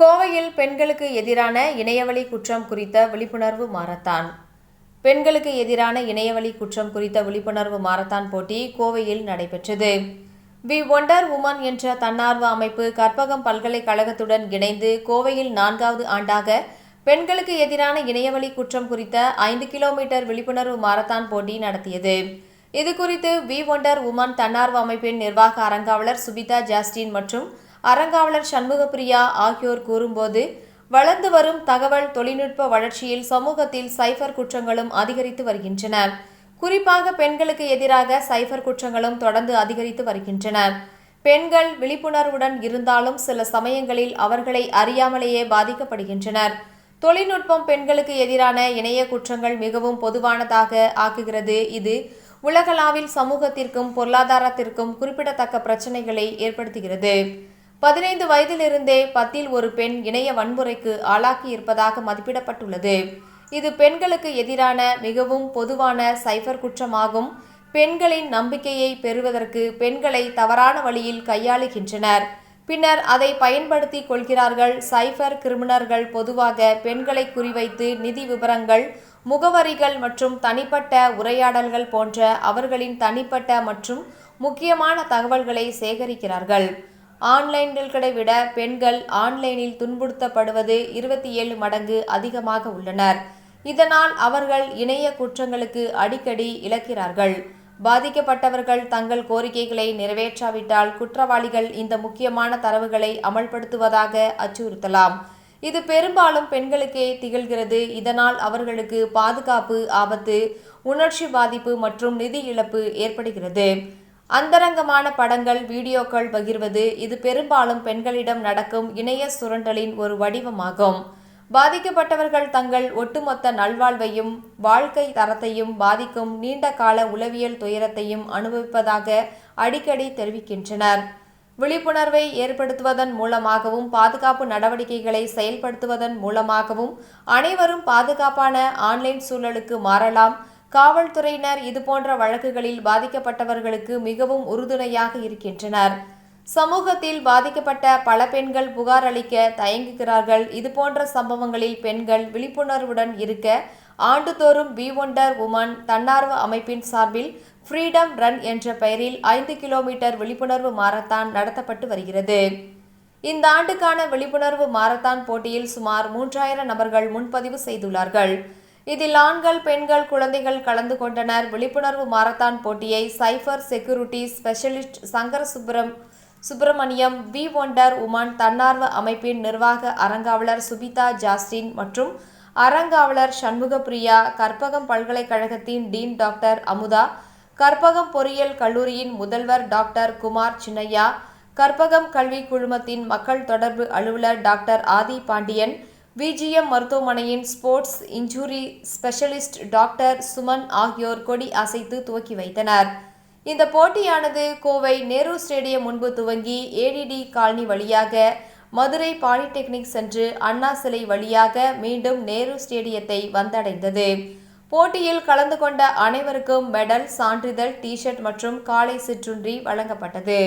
கோவையில் பெண்களுக்கு எதிரான இணையவழி குற்றம் குறித்த விழிப்புணர்வு மாரத்தான். பெண்களுக்கு எதிரான இணையவழி குற்றம் குறித்த விழிப்புணர்வு மாரத்தான் போட்டி கோவையில் நடைபெற்றது. வி. ஒண்டர் உமன் என்ற தன்னார்வ அமைப்பு கற்பகம் பல்கலைக்கழகத்துடன் இணைந்து கோவையில் நான்காவது ஆண்டாக பெண்களுக்கு எதிரான இணையவழி குற்றம் குறித்த ஐந்து கிலோமீட்டர் விழிப்புணர்வு மாரத்தான் போட்டி நடத்தியது. இது குறித்து வி. ஒண்டர் உமன் தன்னார்வ அமைப்பின் நிர்வாக அரங்காவலர் சுபிதா ஜாஸ்டின் மற்றும் அறங்காவலர் சண்முகப்பிரியா ஆகியோர் கூறும்போது வளர்ந்து வரும் தகவல் தொழில்நுட்ப வளர்ச்சியில் சமூகத்தில் சைபர் குற்றங்களும் அதிகரித்து வருகின்றன. குறிப்பாக பெண்களுக்கு எதிராக சைபர் குற்றங்களும் தொடர்ந்து அதிகரித்து வருகின்றன. பெண்கள் விழிப்புணர்வுடன் இருந்தாலும் சில சமயங்களில் அவர்களை அறியாமலேயே பாதிக்கப்படுகின்றனர். தொழில்நுட்பம் பெண்களுக்கு எதிரான இணைய குற்றங்கள் மிகவும் பொதுவானதாக ஆக்குகிறது. இது உலகளாவில் சமூகத்திற்கும் பொருளாதாரத்திற்கும் குறிப்பிடத்தக்க பிரச்சனைகளை ஏற்படுத்துகிறது. பதினைந்து வயதிலிருந்தே பத்தில் ஒரு பெண் இணைய வன்முறைக்கு ஆளாக்கி இருப்பதாக மதிப்பிடப்பட்டுள்ளது. இது பெண்களுக்கு எதிரான மிகவும் பொதுவான சைபர் குற்றமாகும். பெண்களின் நம்பிக்கையை பெறுவதற்கு பெண்களை தவறான வழியில் கையாளுகின்றனர். பின்னர் அதை பயன்படுத்தி கொள்கிறார்கள் சைபர் கிரிமினர்கள் பொதுவாக பெண்களை குறிவைத்து நிதி விவரங்கள் முகவரிகள் மற்றும் தனிப்பட்ட உரையாடல்கள் போன்ற அவர்களின் தனிப்பட்ட மற்றும் முக்கியமான தகவல்களை சேகரிக்கிறார்கள். ஆன்லைன்களை விட பெண்கள் ஆன்லைனில் துன்புறுத்தப்படுவது இருபத்தி ஏழு மடங்கு அதிகமாக உள்ளனர். இதனால் அவர்கள் இணைய குற்றங்களுக்கு அடிக்கடி இழக்கிறார்கள். பாதிக்கப்பட்டவர்கள் தங்கள் கோரிக்கைகளை நிறைவேற்றாவிட்டால் குற்றவாளிகள் இந்த முக்கியமான தரவுகளை அமல்படுத்துவதாக அச்சுறுத்தலாம். இது பெரும்பாலும் பெண்களுக்கே திகழ்கிறது. இதனால் அவர்களுக்கு பாதுகாப்பு ஆபத்து உணர்ச்சி பாதிப்பு மற்றும் நிதி இழப்பு ஏற்படுகிறது. அந்தரங்கமான படங்கள் வீடியோக்கள் பகிர்வது இது பெரும்பாலும் பெண்களிடம் நடக்கும் இணைய சுரண்டலின் ஒரு வடிவமாகும். பாதிக்கப்பட்டவர்கள் தங்கள் ஒட்டுமொத்த நல்வாழ்வையும் வாழ்க்கை தரத்தையும் பாதிக்கும் நீண்ட கால உளவியல் துயரத்தையும் அனுபவிப்பதாக அடிக்கடி தெரிவிக்கின்றனர். விழிப்புணர்வை ஏற்படுத்துவதன் மூலமாகவும் பாதுகாப்பு நடவடிக்கைகளை செயல்படுத்துவதன் மூலமாகவும் அனைவரும் பாதுகாப்பான ஆன்லைன் சூழலுக்கு மாறலாம். காவல்துறையினர் இதுபோன்ற வழக்குகளில் பாதிக்கப்பட்டவர்களுக்கு மிகவும் உறுதுணையாக இருக்கின்றனர். சமூகத்தில் பாதிக்கப்பட்ட பல பெண்கள் புகார் அளிக்க தயங்குகிறார்கள். இதுபோன்ற சம்பவங்களில் பெண்கள் விழிப்புணர்வுடன் இருக்க ஆண்டுதோறும் பி ஒண்டர் உமன் தன்னார்வ அமைப்பின் சார்பில் ஃப்ரீடம் ரன் என்ற பெயரில் ஐந்து கிலோமீட்டர் விழிப்புணர்வு மாரத்தான் நடத்தப்பட்டு வருகிறது. இந்த ஆண்டுக்கான விழிப்புணர்வு மாரத்தான் போட்டியில் சுமார் மூன்றாயிரம் நபர்கள் முன்பதிவு செய்துள்ளார்கள். இதில் ஆண்கள் பெண்கள் குழந்தைகள் கலந்து கொண்டனர். விழிப்புணர்வு மாரத்தான் போட்டியை cyber security specialist Sankara Subram Subramaniam we wonder woman தன்னார்வ அமைப்பின் நிர்வாக அரங்காவலர் சுபிதா ஜாஸ்டின் மற்றும் அரங்காவலர் சண்முகப்பிரியா கற்பகம் பல்கலைக்கழகத்தின் டீன் டாக்டர் அமுதா கற்பகம் பொறியியல் கல்லூரியின் முதல்வர் டாக்டர் குமார் சின்னையா கற்பகம் கல்வி குழுமத்தின் மக்கள் தொடர்பு அலுவலர் டாக்டர் ஆதி பாண்டியன் விஜிஎம் மருத்துவமனையின் sports injury specialist doctor Suman ஆகியோர் கொடி அசைத்து துவக்கி வைத்தனர். இந்த போட்டியானது கோவை நேரு ஸ்டேடியம் முன்பு துவங்கி ஏடிடி காலனி வழியாக மதுரை பாலிடெக்னிக் சென்று அண்ணா சிலை வழியாக மீண்டும் நேரு ஸ்டேடியத்தை வந்தடைந்தது. போட்டியில் கலந்து கொண்ட அனைவருக்கும் மெடல் சான்றிதழ் டிஷர்ட் மற்றும் காலை சிற்றுண்டி வழங்கப்பட்டது.